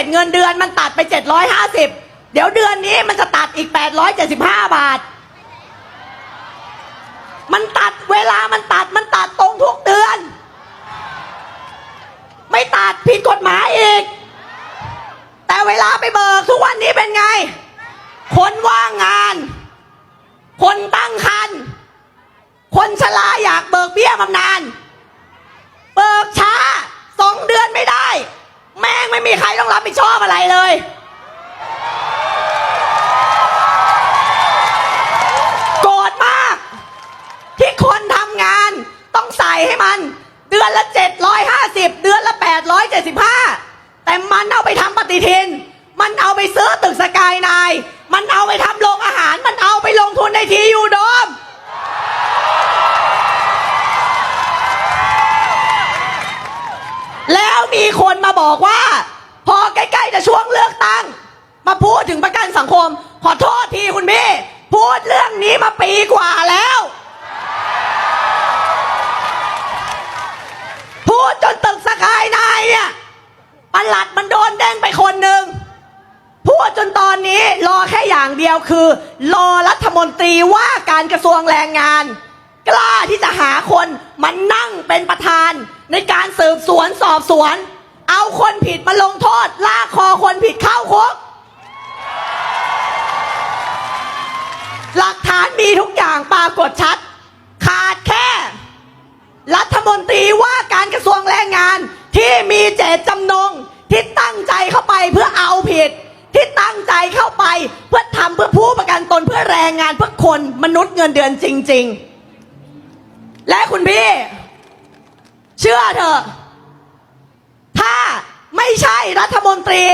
ร็จเงินเดือนมันตัดไป 750 เดี๋ยวเดือนนี้มันจะตัดอีก 875 บาท มันตัดเวลามันตัดมันตัดตรงทุกเดือน ไม่ตัดผิดกฎหมายอีก แต่เวลาไปเบิกทุกวันนี้เป็นไง คนว่างงาน คนตั้งคัน คนชราอยากเบิกเบี้ยบำนาญ เบิกช้าสองเดือนไม่ได้ แม่ง ไม่มีใครต้องรับผิดชอบอะไรเลย โกรธมาก ที่คนทำงานต้องใส่ให้มัน เดือนละ 750 เดือนละ 875 แต่มันเอาไปทำปฏิทิน มันเอาไปซื้อตึกสกายนาย มันเอาไปทำโรงอาหาร มันเอาไปลงทุนในทียูโดมแล้วมีคน มาบอกว่า พอใกล้ๆจะช่วงเลือกตั้ง มาพูดถึงประกันสังคม ขอโทษทีคุณพี่ พูดเรื่องนี้มาปีกว่าแล้ว พูดจนตึกสกายนายเนี่ยประหลัดมันโดนแด้งไปคนหนึ่งพูดจนตอนนี้รอแค่อย่างเดียวคือ รอรัฐมนตรีว่าการกระทรวงแรงงาน กล้าที่จะหาคนมานั่งเป็นประธานในการสืบสวนสอบสวน เอาคนผิดมาลงโทษ ลากคอคนผิดเข้าคุกหลักฐานมีทุกอย่างปรากฏชัด ขาดแค่ รัฐมนตรีว่าการกระทรวงแรงงานที่มีเจตจำนงที่ตั้งใจเข้าไปเพื่อเอาผิด ที่ตั้งใจเข้าไปเพื่อทำเพื่อผู้ประกันตนเพื่อแรงงานเพื่อคนมนุษย์เงินเดือนจริง ๆ และคุณพี่ เชื่อเถอะ ไม่ใช่รัฐมนตรี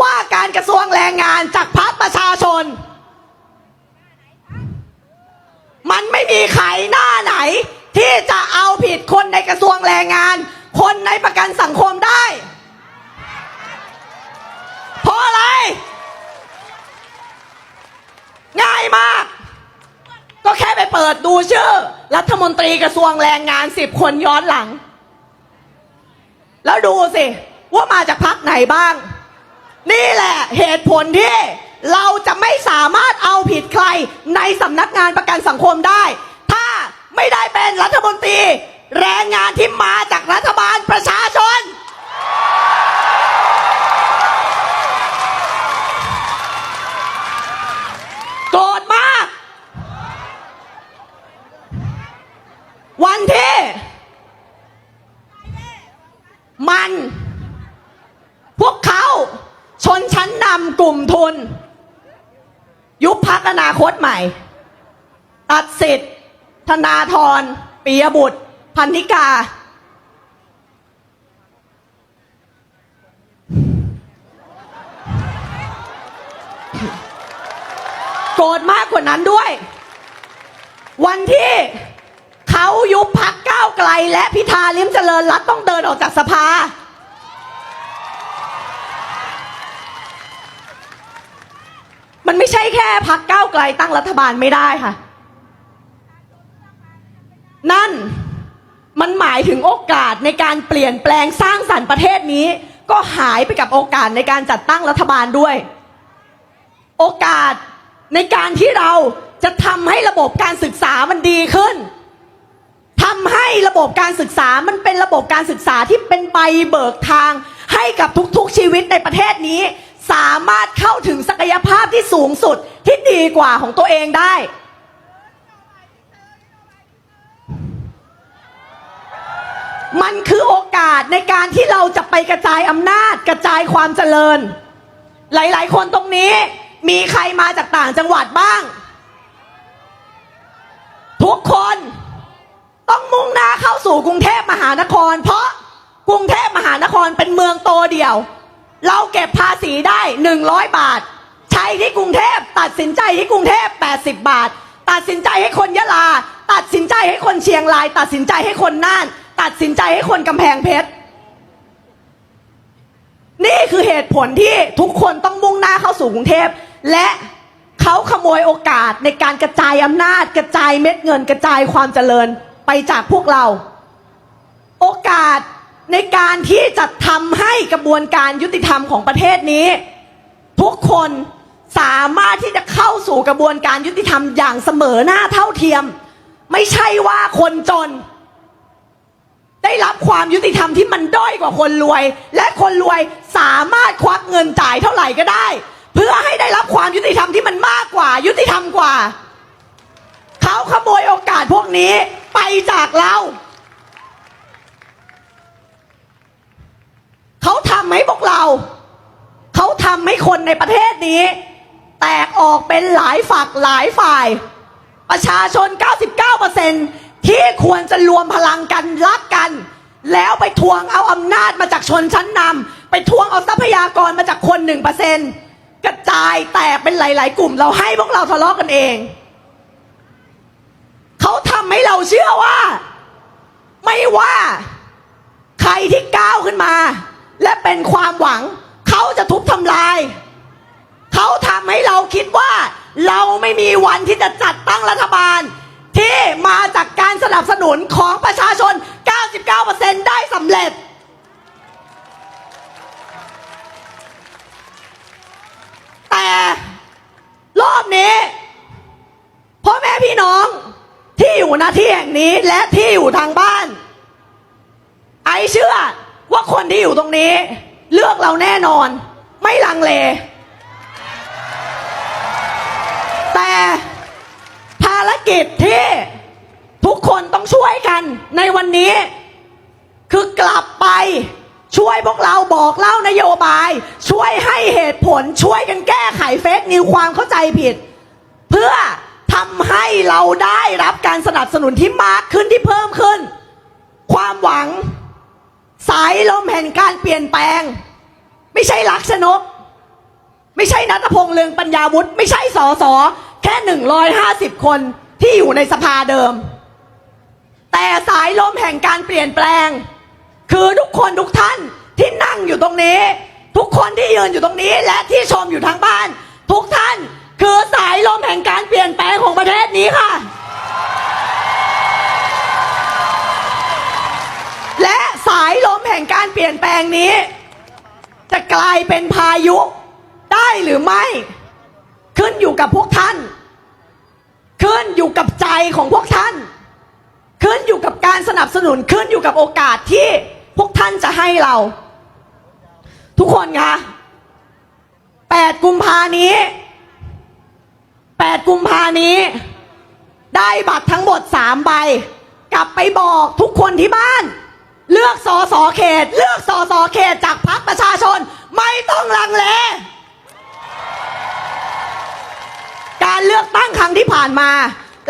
ว่าการกระทรวงแรงงานจากพรรคประชาชน มันไม่มีใครหน้าไหน ที่จะเอาผิดคนในกระทรวงแรงงาน คนในประกันสังคมได้ เพราะอะไร ง่ายมาก ก็แค่ไปเปิดดูชื่อ รัฐมนตรีกระทรวงแรงงานสิบคนย้อนหลัง แล้วดูสิ ว่ามาจากพักไหนบ้าง นี่แหละเหตุผลที่เราจะไม่สามารถเอาผิดใครในสำนักงานประกันสังคมได้ ถ้าไม่ได้เป็นรัฐมนตรี แรงงานที่มาจากรัฐบาลประชาชน โกรธมาก วันที่ มัน พวกเขาชนชั้นนำกลุ่มทุน ยุบพักอนาคตใหม่ ตัดสิทธิ์ธนาธรปิยบุตร พันธิกา โกรธมากกว่านั้นด้วย วันที่เขายุบพักก้าวไกล และพิธาลิมเจริญรัตต้องเดินออกจากสภา มันไม่ใช่แค่พักก้าวไกลตั้งรัฐบาลไม่ได้ค่ะ นั่นมันหมายถึงโอกาสในการเปลี่ยนแปลงสร้างสรรค์ประเทศนี้ ก็หายไปกับโอกาสในการจัดตั้งรัฐบาลด้วย โอกาสในการที่เราจะทำให้ระบบการศึกษามันดีขึ้นทำให้ระบบการศึกษามันเป็นระบบการศึกษาที่เป็นใบเบิกทาง ให้กับทุกๆชีวิตในประเทศนี้ สามารถเข้าถึงศักยภาพที่สูงสุดที่ดีกว่าของตัวเองได้ มันคือโอกาสในการที่เราจะไปกระจายอำนาจกระจายความเจริญ หลาย ๆ คนตรงนี้มีใครมาจากต่างจังหวัดบ้าง ทุกคนต้องมุ่งหน้าเข้าสู่กรุงเทพมหานคร เพราะกรุงเทพมหานครเป็นเมืองโตเดียว เราเก็บภาษีได้ 100 บาท ใช้ที่กรุงเทพตัดสินใจที่กรุงเทพ80 บาท ตัดสินใจให้คนยะลา ตัดสินใจให้คนเชียงราย ตัดสินใจให้คนน่าน ตัดสินใจให้คนกำแพงเพชรนี่คือเหตุผลที่ทุกคนต้องมุ่งหน้าเข้าสู่กรุงเทพและเขาขโมยโอกาสในการกระจายอำนาจ กระจายเม็ดเงิน กระจายความเจริญไปจากพวกเรา โอกาส ในการที่จะทำให้กระบวนการยุติธรรมของประเทศนี้ ทุกคนสามารถที่จะเข้าสู่กระบวนการยุติธรรมอย่างเสมอหน้าเท่าเทียม ไม่ใช่ว่าคนจน ได้รับความยุติธรรมที่มันด้อยกว่าคนรวย และคนรวยสามารถควักเงินจ่ายเท่าไหร่ก็ได้ เพื่อให้ได้รับความยุติธรรมที่มันมากกว่า ยุติธรรมกว่า เขาขโมยโอกาสพวกนี้ไปจากเรา เขาทำให้พวกเรา เขาทำให้คนในประเทศนี้ แตกออกเป็นหลายฝักหลายฝ่าย ประชาชน 99%ที่ควรจะรวมพลังกันรักกัน แล้วไปทวงเอาอำนาจมาจากชนชั้นนำไปทวงเอาทรัพยากรมาจากคน 1%กระจายแตกเป็นหลาย ๆ กลุ่มเราให้พวกเราทะเลาะกันเอง เขาทำให้เราเชื่อว่า ไม่ว่าใครที่ก้าวขึ้นมา และเป็นความหวัง เขาจะทุบทำลาย เขาทำให้เราคิดว่า เราไม่มีวันที่จะจัดตั้งรัฐบาล ที่มาจากการสนับสนุนของประชาชน 99%ได้สำเร็จ แต่รอบนี้พ่อแม่พี่น้องที่อยู่หน้าที่แห่งนี้และที่อยู่ทางบ้าน ไอเชื่อ ว่าคนที่อยู่ตรงนี้ เลือกเราแน่นอน ไม่ลังเล แต่ภารกิจที่ทุกคนต้องช่วยกันในวันนี้ คือกลับไปช่วยพวกเราบอกเล่านโยบาย ช่วยให้เหตุผลช่วยกันแก้ไขเฟกนิวความเข้าใจผิด เพื่อทำให้เราได้รับการสนับสนุนที่มากขึ้นที่เพิ่มขึ้น ความหวัง สายลมแห่งการเปลี่ยนแปลง ไม่ใช่ลักษณกไม่ใช่นัทพงษ์เลืองปัญญาวุฒิไม่ใช่สอสอแค่หนึ่งร้อยห้าสิบคนที่อยู่ในสภาเดิม แต่สายลมแห่งการเปลี่ยนแปลง คือทุกคนทุกท่านที่นั่งอยู่ตรงนี้ ทุกคนที่ยืนอยู่ตรงนี้ และที่ชมอยู่ทางบ้าน ทุกท่านคือสายลมแห่งการเปลี่ยนแปลงของประเทศนี้ค่ะและ ลี่ยนแปลงนี้ จะกลายเป็นพายุได้หรือไม่ ขึ้นอยู่กับพวกท่าน ขึ้นอยู่กับใจของพวกท่าน ขึ้นอยู่กับการสนับสนุนขึ้นอยู่กับโอกาสที่พวกท่านจะให้เรา ทุกคนคะ8กุมภานี้ 8 กุมภานี้ ได้บัตรทั้งหมด3ใบ กลับไปบอกทุกคนที่บ้าน เลือกสอสอเขต เลือกสอสอเขตจากพรรคประชาชน ไม่ต้องลังเลการเลือกตั้งครั้งที่ผ่านมา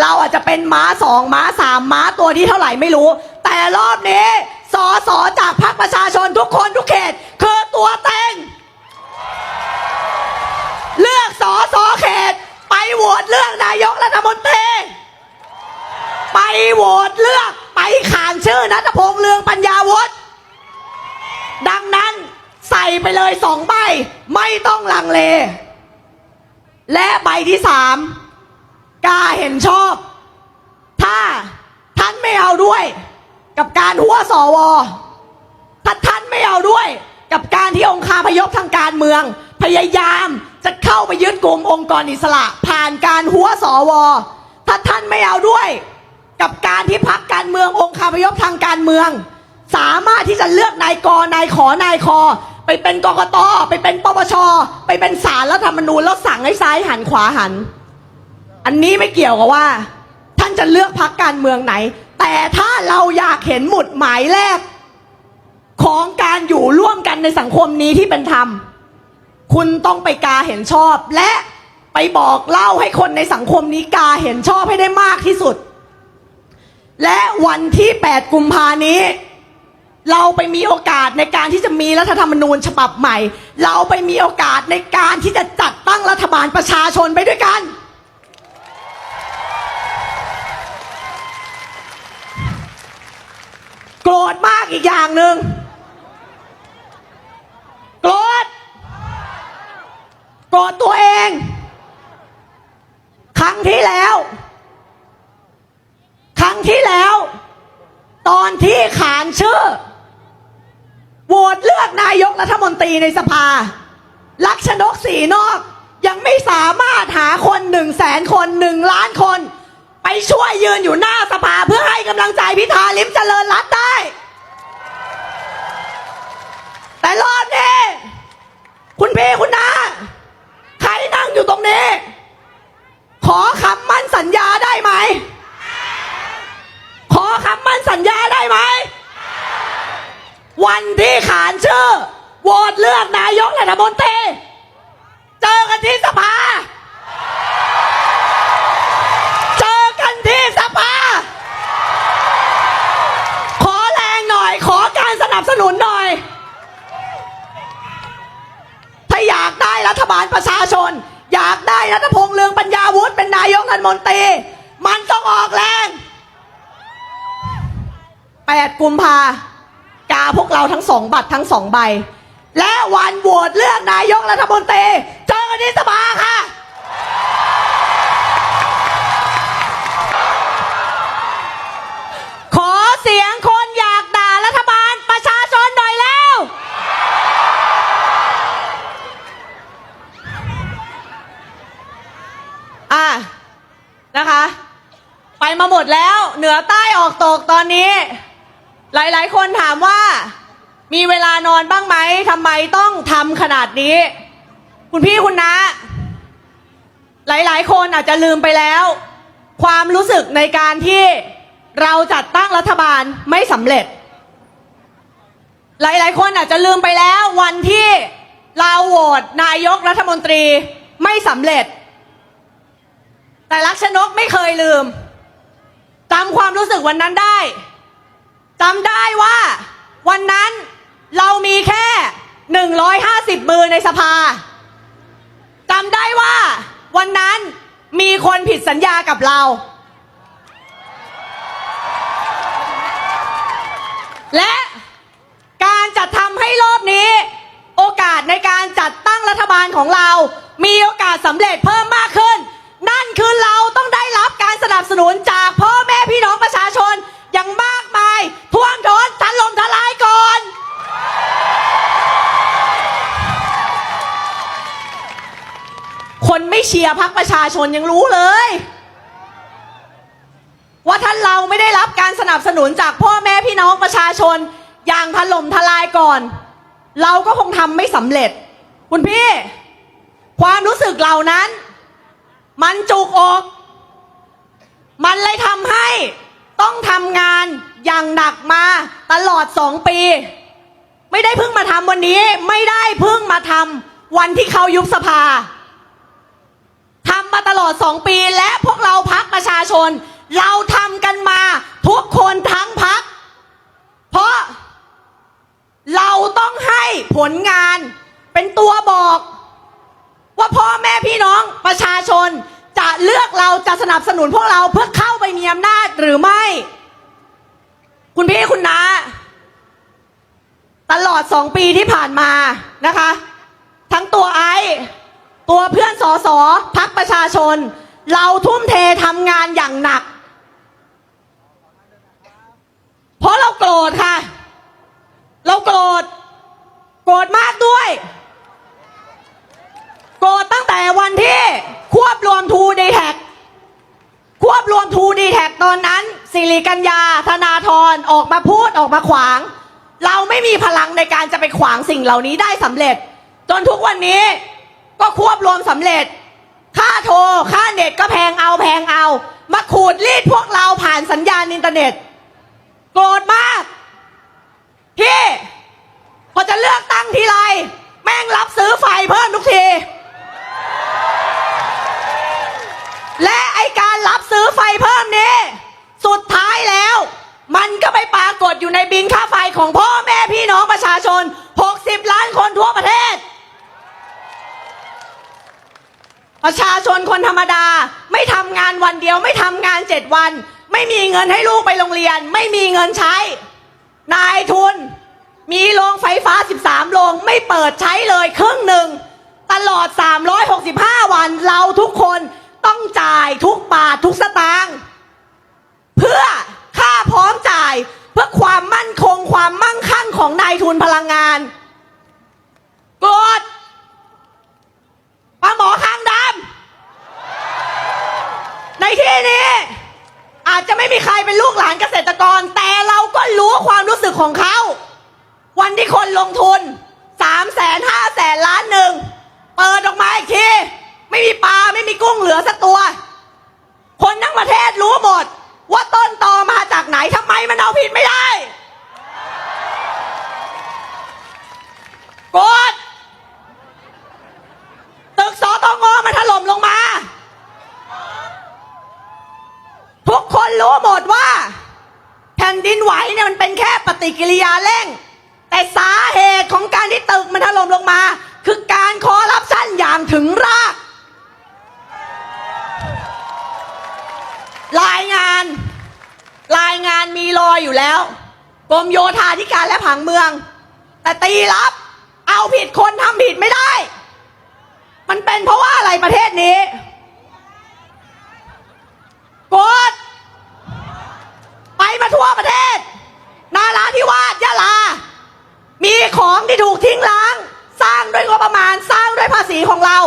เราอาจจะเป็นม้าสองม้าสามม้าตัวที่เท่าไหร่ไม่รู้ แต่รอบนี้สอสอจากพรรคประชาชนทุกคนทุกเขตคือตัวเต็งเลือกสอสอเขต ไปโหวตเลือกนายกรัฐมนตรีไปโหวตเลือก ไปขานชื่อนัทพงษ์เลืองปัญญาวุฒิดังนั้นใส่ไปเลยสองใบ ไม่ต้องลังเล และใบที่สามกล้าเห็นชอบ ถ้าท่านไม่เอาด้วย กับการหัวสวถ้าท่านไม่เอาด้วย กับการที่องค์คาพยพทางการเมือง พยายามจะเข้าไปยึดกลุ่มองค์กรอิสระ ผ่านการหัวสวถ้าท่านไม่เอาด้วย กับการที่พักการเมืององค์คาพยพทางการเมือง สามารถที่จะเลือกนายกนายขอนายคอ ไปเป็นกกตไปเป็นปปชไปเป็นศาลรัฐธรรมนูญแล้วสั่งให้ซ้ายหันขวาหัน อันนี้ไม่เกี่ยวกับว่า ท่านจะเลือกพักการเมืองไหน แต่ถ้าเราอยากเห็นหมุดหมายแรก ของการอยู่ร่วมกันในสังคมนี้ที่เป็นธรรม คุณต้องไปกาเห็นชอบและไปบอกเล่าให้คนในสังคมนี้กาเห็นชอบให้ได้มากที่สุด และวันที่ 8 กุมภานี้ เราไปมีโอกาสในการที่จะมีรัฐธรรมนูญฉบับใหม่ เราไปมีโอกาสในการที่จะจัดตั้งรัฐบาลประชาชนไปด้วยกัน โกรธมากอีกอย่างหนึ่งโกรธโกรธตัวเอง ครั้งที่แล้ว งที่แล้ว ตอนที่ขานชื่อโหวตเลือกนายกรัฐมนตรีในสภา ลักษณกสีนอก ยังไม่สามารถหาคนหนึ่งแสนคนหนึ่งล้านคน ไปช่วยยืนอยู่หน้าสภาเพื่อให้กำลังใจพิธาลิมเจริญรัตได้ แต่รอบนี้คุณพี่คุณนาใครนั่งอยู่ตรงนี้ ขอคำมั่นสัญญาได้ไหม ขอคำมั่นสัญญาได้ไหม วันที่ขานชื่อโหวตเลือกนายกรัฐมนตรีเจอกันที่สภา เจอกันที่สภา ขอแรงหน่อย ขอการสนับสนุนหน่อย ถ้าอยากได้รัฐบาลประชาชน อยากได้รัฐพงษ์เลืองปัญญาวุฒิเป็นนายกรัฐมนตรี มันต้องออกแรง 8 กุมภากาพวกเราทั้งสองบัตรทั้งสองใบ และวันโหวตเลือกนายกรัฐมนตรีเจอกันที่สภาค่ะขอเสียงคนอยากด่ารัฐบาลประชาชนหน่อยแล้ว อะ นะคะ ไปมาหมดแล้ว เหนือใต้ออกตกตอนนี้ หลายๆ คนถามว่า มีเวลานอนบ้างไหมทำไมต้องทำขนาดนี้ คุณพี่คุณนะหลาย ๆ คนอาจจะลืมไปแล้ว ความรู้สึกในการที่เราจัดตั้งรัฐบาลไม่สำเร็จ หลาย ๆ คนอาจจะลืมไปแล้ว วันที่เราโหวตนายกรัฐมนตรีไม่สำเร็จ แต่ลักษณกไม่เคยลืมจำความรู้สึกวันนั้นได้ จำได้ว่า วันนั้นเรามีแค่ 150 มือในสภาจำได้ว่า วันนั้นมีคนผิดสัญญากับเรา และการจัดทำให้รอบนี้ โอกาสในการจัดตั้งรัฐบาลของเรา มีโอกาสสำเร็จเพิ่มมากขึ้น นั่นคือเราต้องได้รับการสนับสนุนจากพ่อแม่พี่น้องประชาชน เชียร์พักประชาชนยังรู้เลย ว่าท่านเราไม่ได้รับการสนับสนุนจากพ่อแม่พี่น้องประชาชน อย่างถล่มทลายก่อน เราก็คงทำไม่สำเร็จ คุณพี่ ความรู้สึกเหล่านั้น มันจุกอก มันเลยทำให้ต้องทำงานอย่างหนักมาตลอดสองปี ไม่ได้เพิ่งมาทำวันนี้ ไม่ได้เพิ่งมาทำวันที่เขายุบสภา ทำมาตลอดสองปีและพวกเราพักประชาชน เราทำกันมาทุกคนทั้งพัก เพราะเราต้องให้ผลงานเป็นตัวบอก ว่าพ่อแม่พี่น้องประชาชนจะเลือกเราจะสนับสนุนพวกเราเพื่อเข้าไปมีอำนาจหรือไม่ คุณพี่คุณนาตลอดสองปีที่ผ่านมานะคะ ทั้งตัวไอ ตัวเพื่อนสอสอพักประชาชน เราทุ่มเททำงานอย่างหนัก เพราะเราโกรธค่ะ เราโกรธ โกรธมากด้วย โกรธตั้งแต่วันที่ควบรวมทูดีแท็กควบรวมทูดีแท็กตอนนั้น สิริกัญญาธนาธรออกมาพูดออกมาขวาง เราไม่มีพลังในการจะไปขวางสิ่งเหล่านี้ได้สำเร็จ จนทุกวันนี้ ก็ควบรวมสำเร็จ ค่าโทร ค่าเน็ตก็แพงเอาแพงเอา มาขูดรีดพวกเราผ่านสัญญาณอินเทอร์เน็ต โกรธมาก พี่พอจะเลือกตั้งทีไร แม่งรับซื้อไฟเพิ่มทุกที และไอการรับซื้อไฟเพิ่มนี้ สุดท้ายแล้ว มันก็ไปปรากฏอยู่ในบินค่าไฟของพ่อแม่พี่น้องประชาชน 60 ล้านคนทั่วประเทศ ประชาชนคนธรรมดา ไม่ทำงานวันเดียว ไม่ทำงานเจ็ดวัน ไม่มีเงินให้ลูกไปโรงเรียน ไม่มีเงินใช้ นายทุน มีโรงไฟฟ้า 13 โรงไม่เปิดใช้เลยครึ่งหนึ่ง ตลอด 365 วันเราทุกคนต้องจ่ายทุกบาททุกสตางค์เพื่อค่าพร้อมจ่ายเพื่อความมั่นคงความมั่งคั่งของนายทุนพลังงาน ในที่นี้ อาจจะไม่มีใครเป็นลูกหลานเกษตรกร แต่เราก็รู้ความรู้สึก ของเขา วันที่คนลงทุนสามแสนห้าแสนล้านหนึ่ง เปิดออกมาอีกที ไม่มีปลา ไม่มีกุ้งเหลือสักตัว คนทั้งประเทศรู้หมด ว่าต้นตอมาจากไหนทำไมมันเอาผิดไม่ได้ กด ตึกสตงมันถล่มลงมา ทุกคนรู้หมดว่า แผ่นดินไหวเนี่ยมันเป็นแค่ป ฏิกิริยาเร่ง แต่สาเหตุของการที่ตึกมันถล่มลงมา คือการคอร์รัปชันอย่างถึงราก รายงาน รายงานมีรอยอยู่แล้วกรมโยธาธิการและผังเมือง แต่ตีรับ เอาผิดคนทำผิดไม่ได้ มันเป็นเพราะว่าอะไรประเทศนี้กดไปมาทั่วประเทศ นาราธิวาสยะลา มีของที่ถูกทิ้งล้าง สร้างด้วยงบประมาณสร้างด้วยภาษีของเรา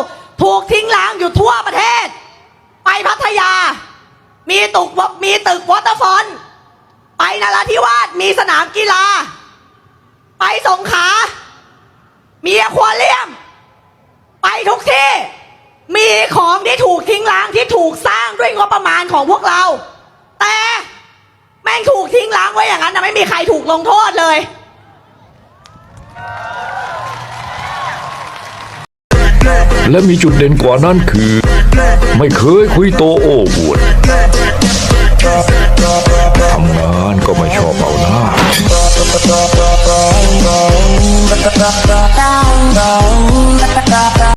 ถูกทิ้งล้างอยู่ทั่วประเทศ ไปพัทยา มีตึกมีตึกวอเตอร์ฟอนไปนาราธิวาสมีสนามกีฬา ไปสงขลามีอควาเรียม ไปทุกที่ มีของที่ถูกทิ้งล้างที่ถูกสร้างด้วยงบประมาณของพวกเรา ทิ้งล้างไว้อย่างนั้นนะไม่มีใครถูกลงโทษเลยและมีจุดเด่นกว่านั้นคือ ไม่เคยคุยโตโอ้อวดทำงานก็ไม่ชอบเอาหน้า Down, down,